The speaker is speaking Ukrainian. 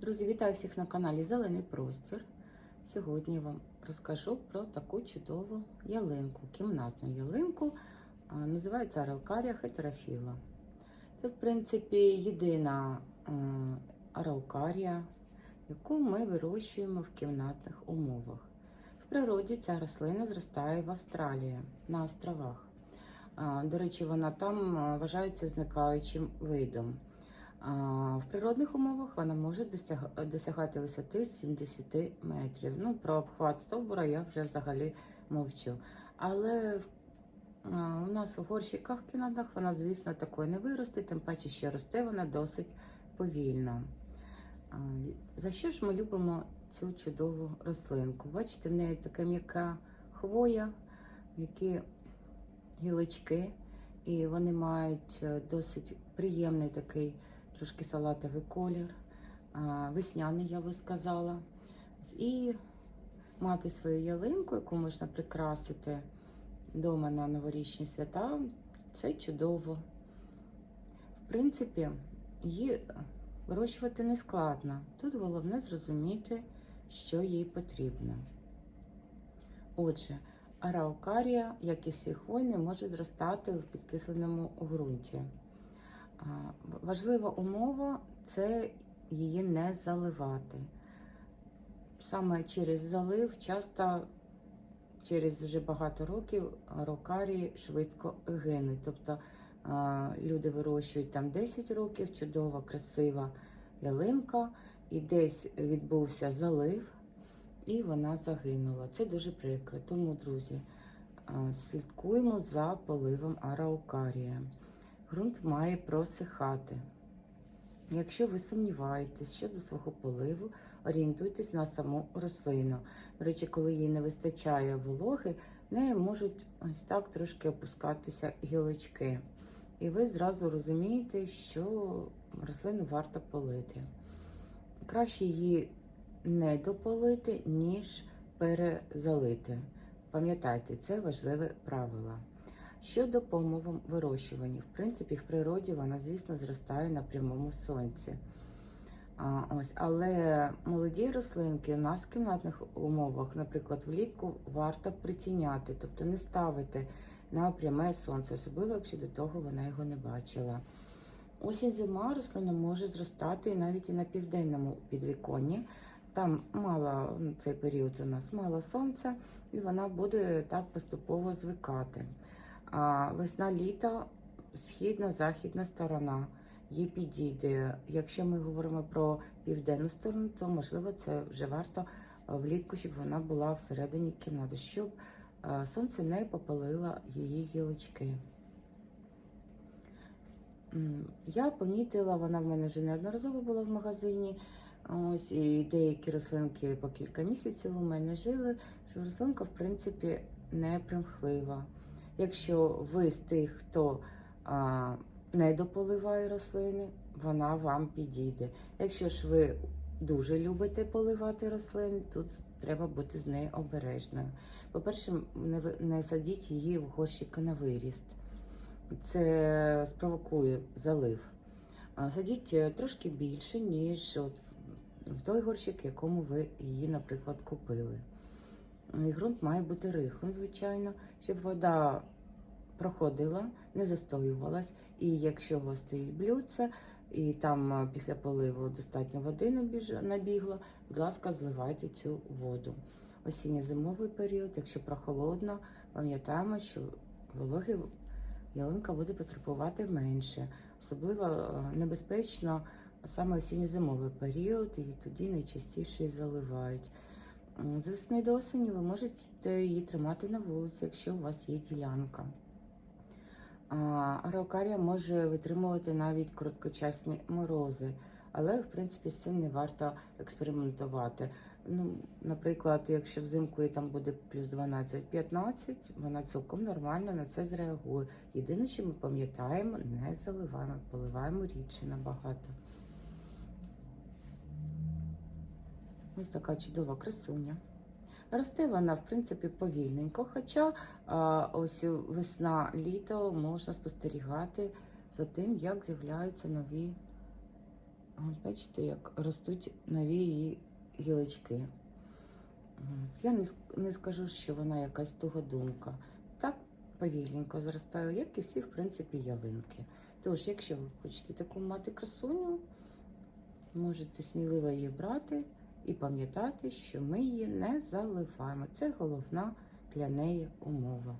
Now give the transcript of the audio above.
Друзі, вітаю всіх на каналі Зелений Простір. Сьогодні я вам розкажу про таку чудову ялинку, кімнатну ялинку. Називається араукарія хетерофіла. Це, в принципі, єдина е, араукарія, яку ми вирощуємо в кімнатних умовах. В природі ця рослина зростає в Австралії на островах. До речі, вона там е, вважається зникаючим видом. В природних умовах вона може досягати висоти 70 метрів. Ну, про обхват стовбура я вже взагалі мовчу. Але у нас у горщиках кімнатах вона, звісно, такої не виросте, тим паче, що росте вона досить повільно. За що ж ми любимо цю чудову рослинку? Бачите, в неї така м'яка хвоя, м'які гілочки, і вони мають е, досить приємний такий трошки салатовий колір, весняний, я би сказала. І мати свою ялинку, яку можна прикрасити вдома на новорічні свята, це чудово. В принципі, її вирощувати не складно. Тут головне зрозуміти, що їй потрібно. Отже, араукарія, як і всі хвойні, може зростати в підкисленому ґрунті. Важлива умова це її не заливати. Саме через залив, часто через вже багато років рокарії швидко гинуть. Тобто люди вирощують там 10 років, чудова, красива ялинка, і десь відбувся залив, і вона загинула. Це дуже прикро. Тому, друзі, слідкуємо за поливом араукарія. Ґрунт має просихати. Якщо ви сумніваєтесь щодо свого поливу, орієнтуйтесь на саму рослину. До речі, коли їй не вистачає вологи, в неї можуть ось так трошки опускатися гілочки. І ви зразу розумієте, що рослину варто полити. Краще її не дополити, ніж перезалити. Пам'ятайте, це важливе правило. Щодо помовом вирощування, в принципі, в природі вона, звісно, зростає на прямому сонці. А, ось, але молоді рослинки у нас в кімнатних умовах, наприклад, влітку варто притіняти, тобто не ставити на пряме сонце, особливо якщо до того вона його не бачила. Осінь зима рослина може зростати навіть і на південному підвіконні. Там мало ну, цей період у нас мало сонця, і вона буде так поступово звикати. Весна літо східна західна сторона їй підійде. Якщо ми говоримо про південну сторону, то можливо це вже варто влітку, щоб вона була всередині кімнати, щоб сонце не попалило її гілочки. Я помітила, вона в мене вже неодноразово була в магазині. Ось і деякі рослинки по кілька місяців у мене жили, що рослинка, в принципі, не примхлива. Якщо ви з тих, хто а, не дополиває рослини, вона вам підійде. Якщо ж ви дуже любите поливати рослини, тут треба бути з нею обережною. По-перше, не, не садіть її в горщики на виріст. Це спровокує залив. Садіть е, трошки більше, ніж от в- в той горщик, якому ви її, наприклад, купили. І ґрунт має бути рихлим, звичайно, щоб вода проходила, не застоювалась. І якщо у вас стоїть блюдце, і там е, після поливу достатньо води набігло, будь ласка, зливайте цю воду. Осінньо-зимовий період, якщо прохолодно, пам'ятаємо, що вологи ялинка буде потребувати менше. Особливо е, небезпечно саме осінньо-зимовий період, і тоді найчастіше заливають. З весни до осені ви можете її тримати на вулиці, якщо у вас є ділянка. Араукарія може витримувати навіть короткочасні морози, але в принципі з цим не варто експериментувати. Ну, наприклад, якщо взимку і там буде плюс 12-15, вона цілком нормально на це зреагує. Єдине, що ми пам'ятаємо, не заливаємо, поливаємо рідше набагато. Ось така чудова красуня. Росте вона, в принципі, повільненько, хоча ось весна-літо можна спостерігати за тим, як з'являються нові Ось бачите, як ростуть нові її гілочки. Я не скажу, що вона якась тугодумка. Так повільненько зростає, як і всі, в принципі, ялинки. Тож, якщо ви хочете таку мати красуню, можете сміливо її брати і пам'ятати, що ми її не заливаємо. Це головна для неї умова.